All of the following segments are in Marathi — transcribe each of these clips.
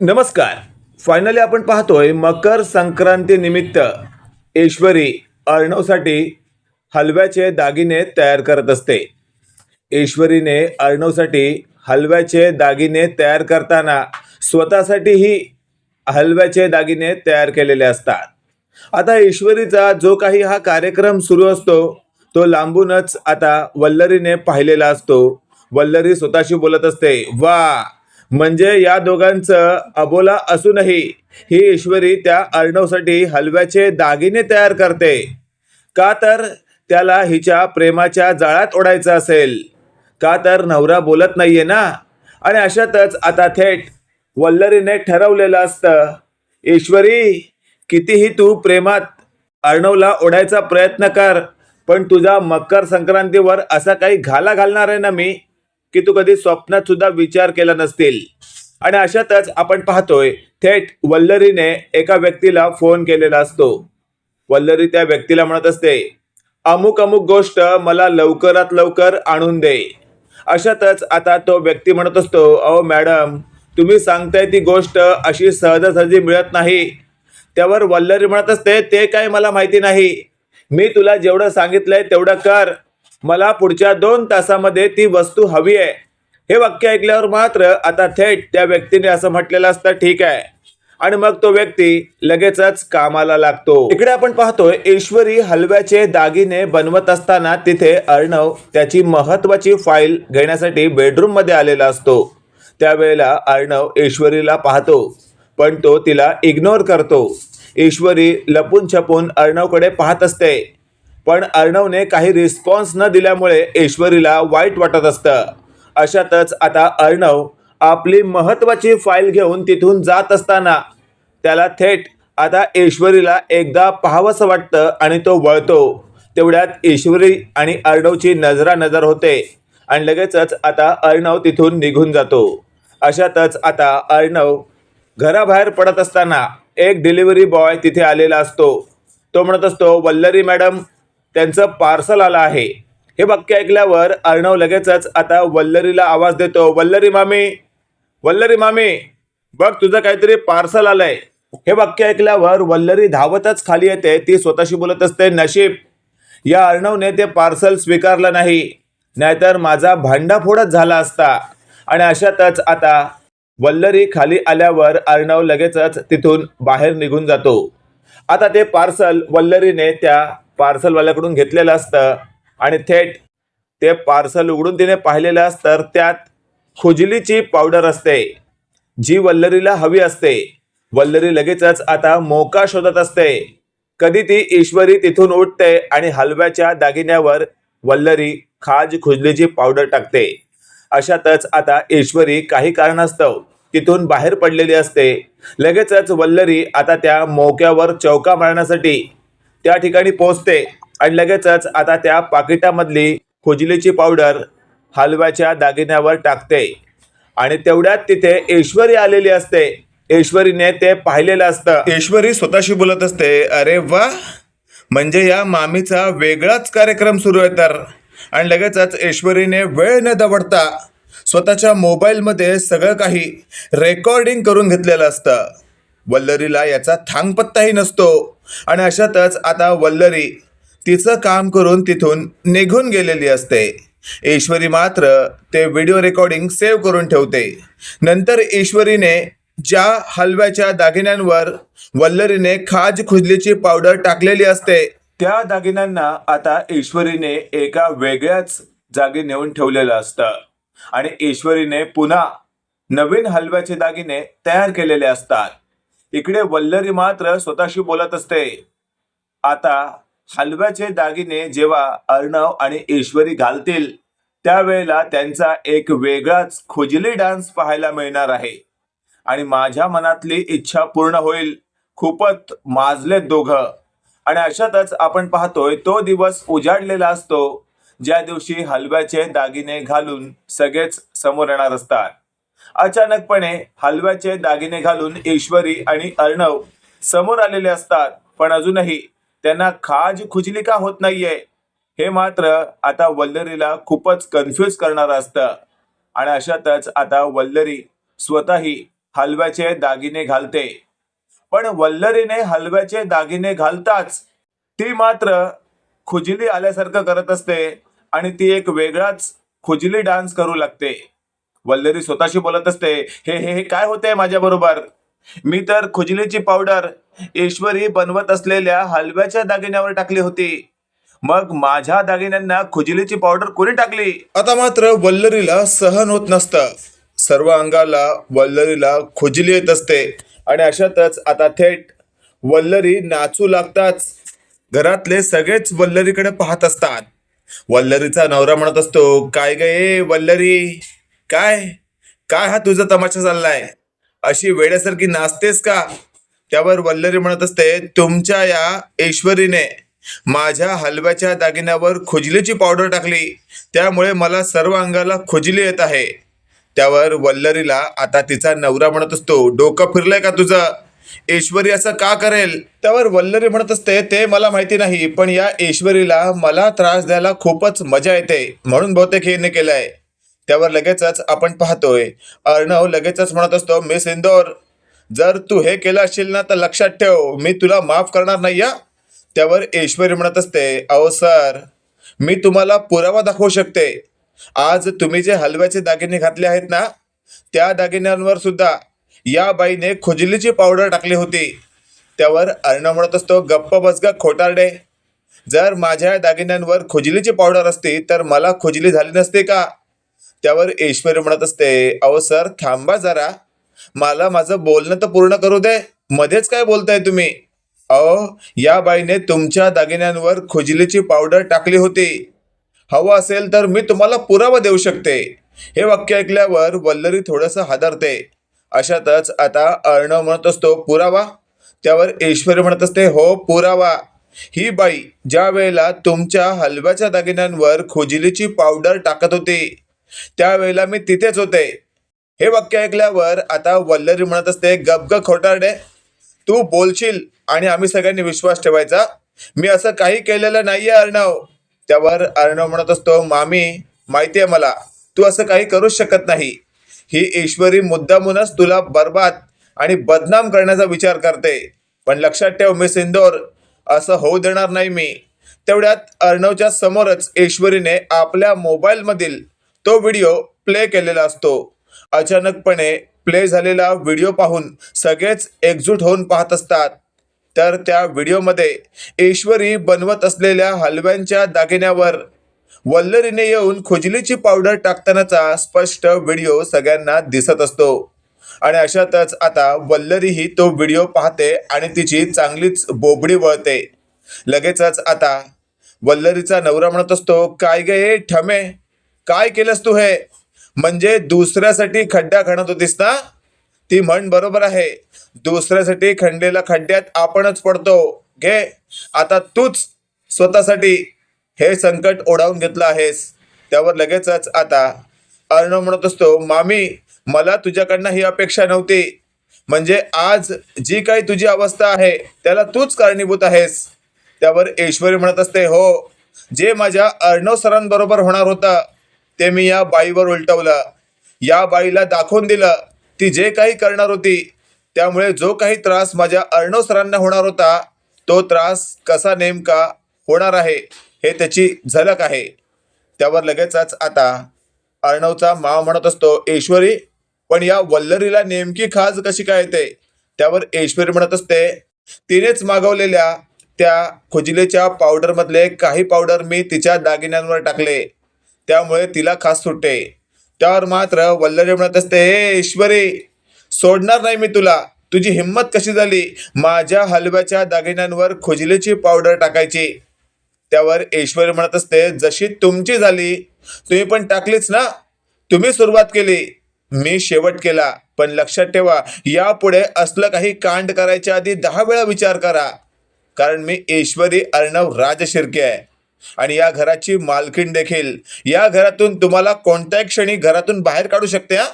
नमस्कार. फायनली आपण पाहतोय मकर संक्रांतीनिमित्त ईश्वरी अर्णवसाठी हलव्याचे दागिने तयार करत असते. ईश्वरीने अर्णवसाठी हलव्याचे दागिने तयार करताना स्वतःसाठीही हलव्याचे दागिने तयार केलेले असतात. आता ईश्वरीचा जो काही हा कार्यक्रम सुरू असतो तो लांबूनच आता वल्लरीने पाहिलेला असतो. वल्लरी स्वतःशी बोलत असते वा म्हणजे या दोघांचं अबोला असूनही ही ईश्वरी त्या अर्णवसाठी हलव्याचे दागिने तयार करते. का तर त्याला हिच्या प्रेमाच्या जाळ्यात ओढायचं असेल. का तर नवरा बोलत नाहीये ना? आणि अशातच आता थेट वल्लरीने ठरवलेलं असतं ईश्वरी कितीही तू प्रेमात अर्णवला ओढायचा प्रयत्न कर पण तुझा मकर संक्रांतीवर असा काही घाला घालणार आहे ना मी? की तू कधी स्वप्नात सुद्धा विचार केला नसतील. आणि अशातच आपण पाहतोय थेट वल्लरीने एका व्यक्तीला फोन केलेला असतो. वल्लरी त्या व्यक्तीला म्हणत असते अमुक अमुक गोष्ट मला लवकरात लवकर आणून दे. अशातच आता तो व्यक्ती म्हणत असतो अहो मॅडम तुम्ही सांगताय ती गोष्ट अशी सहजासहजी मिळत नाही. त्यावर वल्लरी म्हणत असते ते काय मला माहिती नाही. मी तुला जेवढं सांगितलंय तेवढं कर. मला पुढच्या दोन तासामध्ये ती वस्तू हवी आहे. हे वाक्य ऐकल्यावर मात्र आता थेट त्या व्यक्तीने असं म्हटलेलं असतं ठीक आहे. आणि मग तो व्यक्ती लगेचच कामाला लागतो. इकडे आपण पाहतोय ईश्वरी हलव्याचे दागिने बनवत असताना तिथे अर्णव त्याची महत्वाची फाईल घेण्यासाठी बेडरूममध्ये आलेला असतो. त्यावेळेला अर्णव ईश्वरीला पाहतो पण तो तिला इग्नोर करतो. ईश्वरी लपून छपून अर्णवकडे पाहत असते. पण अर्णवने काही रिस्पॉन्स न दिल्यामुळे ऐश्वरीला वाईट वाटत असतं. अशातच आता अर्णव आपली महत्वाची फाईल घेऊन तिथून जात असताना त्याला थेट आता ऐश्वरीला एकदा पाहावंसं वाटतं आणि तो वळतो. तेवढ्यात ईश्वरी आणि अर्णवची नजरा नजर होते आणि लगेचच आता अर्णव तिथून निघून जातो. अशातच आता अर्णव घराबाहेर पडत असताना एक डिलिव्हरी बॉय तिथे आलेला असतो. तो म्हणत असतो वल्लरी मॅडम त्यांचं पार्सल आलं आहे. हे वाक्य ऐकल्यावर अर्णव लगेचच आता वल्लरीला आवाज देतो. वल्लरी मामी वल्लरी मामी बघ तुझं काहीतरी पार्सल आलंय. हे वाक्य ऐकल्यावर वल्लरी धावतच खाली येते. ती स्वतःशी बोलत असते नशीब. या अर्णवने ते पार्सल स्वीकारलं नाही. नाहीतर माझा भांडाफोडच झाला असता. आणि अशातच आता वल्लरी खाली आल्यावर अर्णव लगेचच तिथून बाहेर निघून जातो. आता ते पार्सल वल्लरीने त्या पार्सलवाल्याकडून घेतलेलं असतं आणि थेट ते पार्सल उघडून तिने पाहिलेलं असतं त्यात खुजलीची पावडर असते जी वल्लरीला हवी असते. वल्लरी लगेचच आता मोका शोधत असते. कधी ती ईश्वरी तिथून उठते आणि हलव्याच्या दागिन्यावर वल्लरी खाज खुजलीची पावडर टाकते. अशातच आता ईश्वरी काही कारणास्तव तिथून बाहेर पडलेली असते. लगेचच वल्लरी आता त्या मोक्यावर चौका मारण्यासाठी त्या ठिकाणी पोहोचते. आणि लगेचच आता त्या पाकिटामधली खुजलीची पावडर हलव्याच्या दागिन्यावर टाकते. आणि तेवढ्यात तिथे ऐश्वरी आलेली असते. ऐश्वरीने ते पाहिलेलं असतं. ऐश्वरी स्वतःशी बोलत असते अरे वा म्हणजे या मामीचा वेगळाच कार्यक्रम सुरू आहे तर. आणि लगेचच ऐश्वरीने वेळ न दवडता स्वतःच्या मोबाईलमध्ये सगळं काही रेकॉर्डिंग करून घेतलेलं असतं. वल्लरीला याचा थांगपत्ताही नसतो. आणि अशातच आता वल्लरी तिचं काम करून तिथून निघून गेलेली असते. ईश्वरी मात्र ते व्हिडिओ रेकॉर्डिंग सेव्ह करून ठेवते. नंतर ईश्वरीने ज्या हलव्याच्या दागिन्यांवर वल्लरीने खाज खुजलीची पावडर टाकलेली असते त्या दागिन्यांना आता ईश्वरीने एका वेगळ्याच जागी नेऊन ठेवलेलं असतं. आणि ईश्वरीने पुन्हा नवीन हलव्याचे दागिने तयार केलेले असतात. इकडे वल्लरी मात्र स्वतःशी बोलत असते. आता हलव्याचे दागिने जेव्हा अर्णव आणि ईश्वरी घालतील त्यावेळेला त्यांचा एक वेगळाच खुजली डान्स पाहायला मिळणार आहे. आणि माझ्या मनातली इच्छा पूर्ण होईल. खूपच माजलेत दोघं. आणि अशातच आपण पाहतोय तो दिवस उजाडलेला असतो. ज्या दिवशी हलव्याचे दागिने घालून सगळेच समोर येणार असतात. अचानकपणे हलव्याचे दागिने घालून ईश्वरी आणि अर्णव समोर आलेले असतात पण अजूनही त्यांना खाज खुजली का होत नाहीये? हे मात्र आता वल्लरीला खूपच कन्फ्युज करणार असतं. आणि अशातच आता वल्लरी स्वतःही हलव्याचे दागिने घालते. पण वल्लरीने हलव्याचे दागिने घालताच ती मात्र खुजली आल्यासारखं करत असते आणि ती एक वेगळाच खुजली डान्स करू लागते. वल्लरी स्वतःशी बोलत असते. हे हे हे काय होते माझ्या बरोबर? मी तर खुजलीची पावडर ईश्वरी बनवत असलेल्या हलव्याच्या दागिन्यावर टाकली होती. मग माझ्या दागिन्यांना खुजलीची पावडर कोणी टाकली? आता मात्र वल्लरीला सहन होत नसतं. सर्व अंगाला वल्लरीला खुजली येत असते. आणि अशातच आता थेट वल्लरी नाचू लागताच घरातले सगळेच वल्लरीकडे पाहत असतात. वल्लरीचा नवरा म्हणत असतो काय गे वल्लरी? काय? काय हा तुझा तमाशा चाललाय? अशी वेड्यासारखी नाचतेस का? त्यावर वल्लरी म्हणत असते तुमच्या या ईश्वरीने माझ्या हलव्याच्या दागिन्यावर खुजलीची पावडर टाकली. त्यामुळे मला सर्व अंगाला खुजली येत आहे. त्यावर वल्लरीला आता तिचा नवरा म्हणत असतो डोकं फिरलंय का तुझं? ईश्वरी असं का करेल? त्यावर वल्लरी म्हणत असते ते मला माहिती नाही पण या ईश्वरीला मला त्रास द्यायला खूपच मजा येते. म्हणून बहुतेक हिने केलंय. त्यावर लगेचच आपण पाहतोय. अर्णव लगेचच म्हणत असतो मिस इंदोर जर तू हे केलं असशील ना तर लक्षात ठेव मी तुला माफ करणार नाही या त्यावर ऐश्वरी म्हणत असते अहो सर मी तुम्हाला पुरावा दाखवू शकते. आज तुम्ही जे हलव्याचे दागिने घातले आहेत ना त्या दागिन्यांवर सुद्धा या बाईने खुजलीची पावडर टाकली होती. त्यावर अर्णव म्हणत असतो गप्प बस खोटारडे. जर माझ्या दागिन्यांवर खुजलीची पावडर असती तर मला खुजली झाली नसते का? त्यावर ऐश्वर म्हणत असते अहो सर थांबा जरा. मला माझं बोलणं तर पूर्ण करू दे. मध्येच काय बोलताय तुम्ही? अहो या बाईने तुमच्या दागिन्यांवर खुजलीची पावडर टाकली होती. हवं असेल तर मी तुम्हाला पुरावा देऊ शकते. हे वाक्य ऐकल्यावर वल्लरी थोडंसं हादरते. अशातच आता अर्णव म्हणत असतो पुरावा? त्यावर ऐश्वर्य म्हणत असते हो पुरावा. ही बाई ज्या वेळेला तुमच्या हलव्याच्या दागिन्यांवर खुजलीची पावडर टाकत होती त्यावेळेला मी तिथेच होते. हे वाक्य ऐकल्यावर आता वल्लरी म्हणत असते गप खोटारडे तू बोलशील आणि आम्ही सगळ्यांनी विश्वास ठेवायचा. मी असं काही केलेलं नाहीये अर्णव. त्यावर अर्णव म्हणत असतो मामी माहिती आहे मला तू असं काही करूच शकत नाही. ही ईश्वरी मुद्दामूनच तुला बर्बाद आणि बदनाम करण्याचा विचार करते. पण लक्षात ठेव मिस इंदोर असं होऊ देणार नाही मी. तेवढ्यात अर्णवच्या समोरच ईश्वरीने आपल्या मोबाईलमधील तो व्हिडिओ प्ले केलेला असतो. अचानकपणे प्ले झालेला व्हिडिओ पाहून सगळेच एकजूट होऊन पाहत असतात. तर त्या व्हिडिओमध्ये ईश्वरी बनवत असलेल्या हलव्यांच्या दागिन्यावर वल्लरीने येऊन खुजलीची पावडर टाकतानाचा स्पष्ट व्हिडिओ सगळ्यांना दिसत असतो. आणि अशातच आता वल्लरीही तो व्हिडिओ पाहते आणि तिची चांगलीच बोबडी वळते. लगेचच आता वल्लरीचा नवरा म्हणत असतो काय गे ठमे? काय केलंस तू हे? म्हणजे दुसऱ्यासाठी खड्डा खणत होतीस ना? ती म्हण बरोबर आहे. दुसऱ्यासाठी खणलेल्या खड्ड्यात आपणच पडतो. घे. आता तूच स्वतःसाठी हे संकट ओढावून घेतलं आहेस. त्यावर लगेचच आता अर्णव म्हणत असतो मामी मला तुझ्याकडनं ही अपेक्षा नव्हती. म्हणजे आज जी काही तुझी अवस्था आहे त्याला तूच कारणीभूत आहेस. त्यावर ऐश्वरी म्हणत असते हो. जे माझ्या अर्णव सरांबरोबर होणार होतं ते मी या बाईवर उलटवलं. या बाईला दाखवून दिलं ती जे काही करणार होती त्यामुळे जो काही त्रास माझ्या अर्णव सरांना होणार होता तो त्रास कसा नेमका होणार आहे हे त्याची झलक आहे. त्यावर लगेचच आता अर्णवचा माव म्हणत असतो ईश्वरी पण या वल्लरीला नेमकी खाज कशी काय येते? त्यावर ऐश्वरी म्हणत असते तिनेच मागवलेल्या त्या खुजलीच्या पावडरमधले काही पावडर मी तिच्या दागिन्यांवर टाकले. त्यामुळे तिला खास सुटते. त्यावर मात्र वल्लरी म्हणत असते हे ईश्वरी सोडणार नाही मी तुला. तुझी हिंमत कशी झाली? माझ्या हलव्याच्या दागिन्यांवर खुजलीची पावडर टाकायची. त्यावर ईश्वरी म्हणत असते जशी तुमची झाली तुम्ही पण टाकलीच ना. तुम्ही सुरुवात केली मी शेवट केला. पण लक्षात ठेवा यापुढे असलं काही कांड करायच्या आधी दहा वेळा विचार करा. कारण मी ईश्वरी अर्णव राजशिर्के आहे. आणि या घराची मालकीण देखील. या घरातून तुम्हाला कोणत्याही क्षणी घरातून बाहेर काढू शकते हा?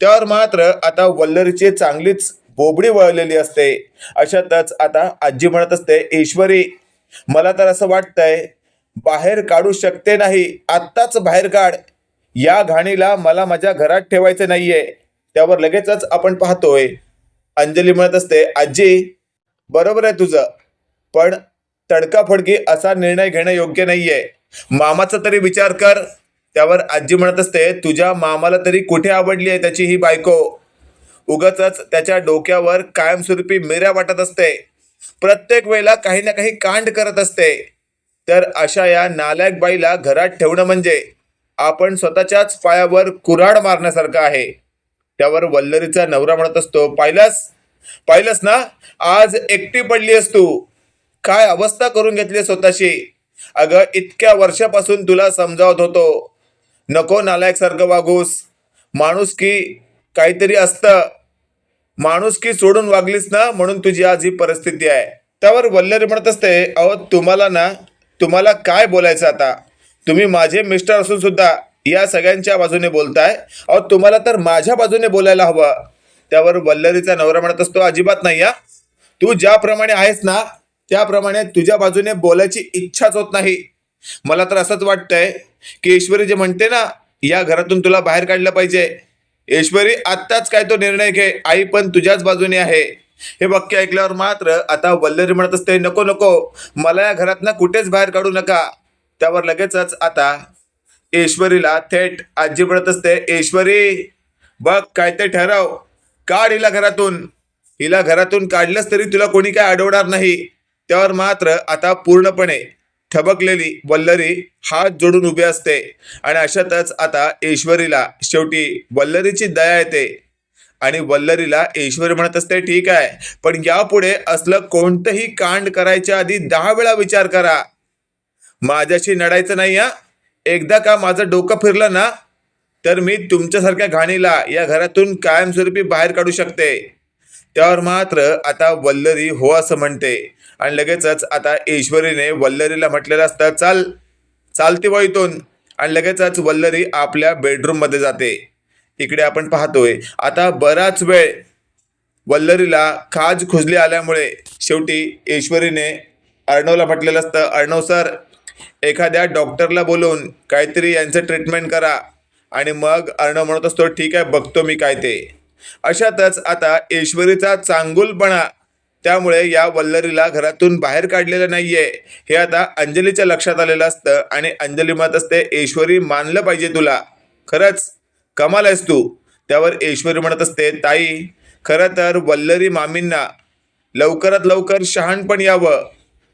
त्यावर मात्र आता वल्लरीची चांगलीच बोबडी वळलेली असते. अशातच आता आजी म्हणत असते ईश्वरी मला तर असं वाटतंय बाहेर काढू शकते नाही आत्ताच बाहेर काढ. या घाणीला मला माझ्या घरात ठेवायचं नाहीये. त्यावर लगेचच आपण पाहतोय. अंजली म्हणत असते आजी बरोबर आहे तुझं पण तडकाफडकी असा निर्णय घेणं योग्य नाहीये. मामाचा तरी विचार कर. त्यावर आजी म्हणत असते तुझ्या मामाला तरी कुठे आवडली आहे त्याची ही बायको? उगच त्याच्या डोक्यावर कायमस्वरूपी मिऱ्या वाटत असते. प्रत्येक वेळेला काही ना काही कांड करत असते. तर अशा या नालायक बाईला घरात ठेवणं म्हणजे आपण स्वतःच्याच पायावर कुऱ्हाड मारण्यासारखं आहे. त्यावर वल्लरीचा नवरा म्हणत असतो पाहिलंस? पाहिलंस ना? आज एकटी पडली तू. काय अवस्था करून घेतली स्वतःशी? अगं इतक्या वर्षापासून तुला समजावत होतो. नको नालायकसारखं वागूस. माणूस की काहीतरी असतं. माणूस की सोडून वागलीस ना म्हणून तुझी आज ही परिस्थिती आहे. त्यावर वल्लरी म्हणत असते अहो तुम्हाला ना तुम्हाला काय बोलायचं आता? तुम्ही माझे मिस्टर असून सुद्धा या सगळ्यांच्या बाजूने बोलताय. अहो तुम्हाला तर माझ्या बाजूने बोलायला हवं. त्यावर वल्लरीचा नवरा म्हणत असतो अजिबात नाही या तू ज्याप्रमाणे आहेस ना त्याप्रमाणे तुझ्या बाजूने बोलायची इच्छाच होत नाही. मला तर असंच वाटतंय की ईश्वरी जे म्हणते ना या घरातून तुला बाहेर काढलं पाहिजे. ईश्वरी आत्ताच काय तो निर्णय घे. आई पण तुझ्याच बाजूने आहे. हे वाक्य ऐकल्यावर मात्र आता वल्लरी म्हणत असते नको नको. मला या घरातनं कुठेच बाहेर काढू नका. त्यावर लगेचच आता ईश्वरीला थेट आजी म्हणत असते ईश्वरी बघ काय ते ठरव. काढ हिला घरातून. हिला घरातून काढलंच तरी तुला कोणी काय अडवणार नाही. त्यावर मात्र आता पूर्णपणे ठबकलेली वल्लरी हात जोडून उभी असते. आणि अशातच आता ईश्वरीला शेवटी वल्लरीची दया येते. आणि वल्लरीला ईश्वरी म्हणत असते ठीक आहे पण यापुढे असलं कोणतंही कांड करायच्या आधी दहा वेळा विचार करा. माझ्याशी लढायचं नाही हा? एकदा का माझं डोकं फिरलं ना तर मी तुमच्यासारख्या घाणीला या घरातून कायमस्वरूपी बाहेर काढू शकते. त्यावर मात्र आता वल्लरी हो असं म्हणते. आणि लगेचच आता ईश्वरीने वल्लरीला म्हटलेलं असतं चाल चालते वळ इथून. आणि लगेचच वल्लरी आपल्या बेडरूममध्ये जाते. इकडे आपण पाहतोय आता बराच वेळ वल्लरीला खाज खुजली आल्यामुळे शेवटी ईश्वरीने अर्णवला म्हटलेलं असतं अर्णव सर एखाद्या डॉक्टरला बोलून काहीतरी यांचं ट्रीटमेंट करा. आणि मग अर्णव म्हणत असतो ठीक आहे बघतो मी काय ते. अशातच आता ईश्वरीचा चांगुलपणा त्यामुळे या वल्लरीला घरातून बाहेर काढलेलं नाहीये. हे आता अंजलीच्या लक्षात आलेलं असतं आणि अंजली म्हणत असते ऐश्वरी मानलं पाहिजे तुला. खरंच? कमाल आहेस तू. त्यावर ऐश्वरी म्हणत असते ताई खरं तर वल्लरी मामींना लवकरात लवकर शहाणपण यावं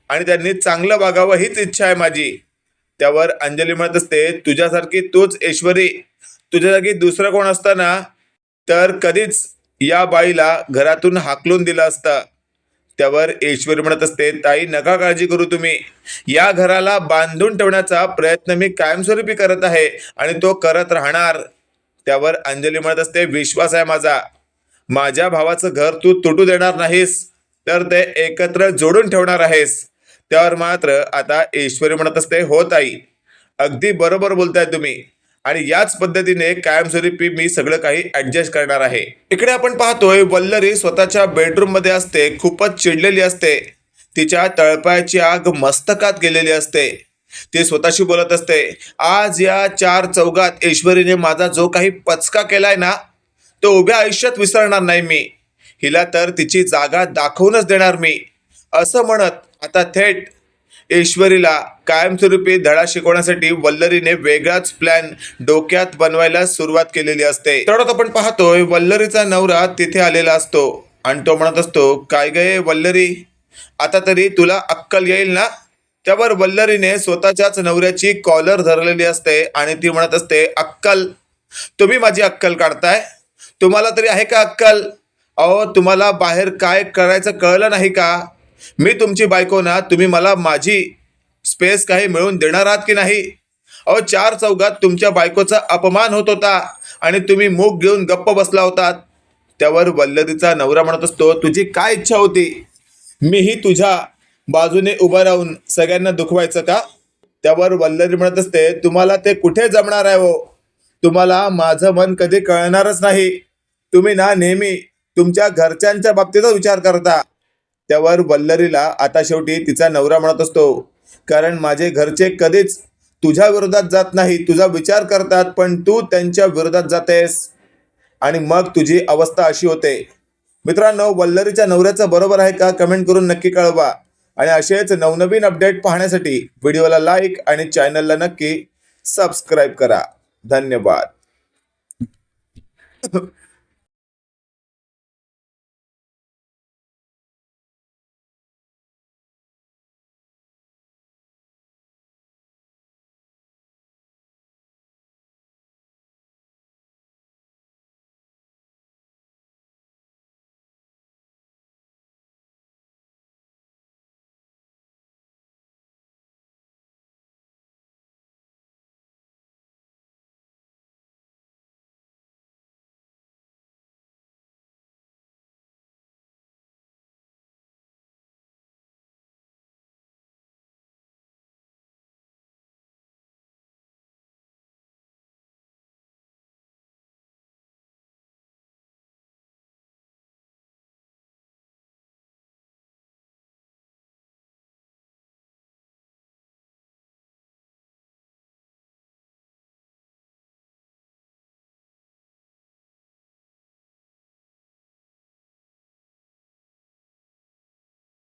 आणि त्यांनी चांगलं वागावं हीच इच्छा आहे माझी. त्यावर अंजली म्हणत असते तुझ्यासारखी तूच ऐश्वरी. तुझ्यासारखी दुसरं कोण असतं ना? तर कधीच या बाईला घरातून हाकलून दिलं असतं. त्यावर ईश्वरी म्हणत असते ताई नका काळजी करू तुम्ही. या घराला बांधून ठेवण्याचा प्रयत्न मी कायमस्वरूपी करत आहे आणि तो करत राहणार. त्यावर अंजली म्हणत असते विश्वास आहे माझा. माझ्या भावाचं घर तू तुटू देणार नाहीस तर ते एकत्र जोडून ठेवणार आहेस. त्यावर मात्र आता ईश्वरी म्हणत असते हो ताई. अगदी बरोबर बोलताय तुम्ही. आणि याच पद्धतीने कायमस्वरूपी मी सगळं काही ऍडजस्ट करणार आहे. इकडे आपण पाहतोय वल्लरी स्वतःच्या बेडरूममध्ये असते खूपच चिडलेली असते. तिच्या तळपायाची आग मस्तकात गेलेली असते. ती स्वतःशी बोलत असते आज या चार चौघात ईश्वरीने माझा जो काही पचका केलाय ना तो उभ्या आयुष्यात विसरणार नाही मी. हिला तर तिची जागा दाखवूनच देणार मी. असं म्हणत आता थेट ईश्वरीला कायमस्वरूपी धडा शिकवण्यासाठी वल्लरीने वेगळाच प्लॅन डोक्यात बनवायला सुरुवात केलेली असते. तेवढ्यात आपण पाहतोय वल्लरीचा नवरा तिथे आलेला असतो आणि तो म्हणत असतो काय गय वल्लरी? आता तरी तुला अक्कल येईल ना? त्यावर वल्लरीने स्वतःच्याच नवऱ्याची कॉलर धरलेली असते आणि ती म्हणत असते अक्कल तुम्ही माझी अक्कल काढताय? तुम्हाला तरी आहे का अक्कल? अहो तुम्हाला बाहेर काय करायचं कळलं नाही का? मी तुमची बायको ना तुम्ही मला माझी स्पेस काही मिळवून देणार आहात की नाही? अहो चार चौघात तुमच्या बायकोचा अपमान होत होता आणि तुम्ही मूग घेऊन गप्प बसला होतात. त्यावर वल्लदीचा नवरा म्हणत असतो तुझी काय इच्छा होती? मीही तुझ्या बाजूने उभं राहून सगळ्यांना दुखवायचं का? त्यावर वल्लरी म्हणत असते तुम्हाला ते कुठे जमणार आहे हो? तुम्हाला माझं मन कधी कळणारच नाही. तुम्ही ना नेहमी तुमच्या घरच्यांच्या बाबतीतच विचार करता. त्यावर वल्लरीला आता शेवटी तिचा नवरा म्हणत असतो कारण माझे घरचे कधीच तुझ्या विरोधात जात नाही तुझा विचार करतात पण तू त्यांच्या विरोधात जातेस. आणि मग तुझी अवस्था अशी होते. मित्रांनो वल्लरीच्या नवऱ्याचं बरोबर आहे का? कमेंट करून नक्की कळवा. आणि असेच नवनवीन अपडेट पाहण्यासाठी व्हिडिओला लाईक आणि चॅनलला नक्की सबस्क्राईब करा. धन्यवाद.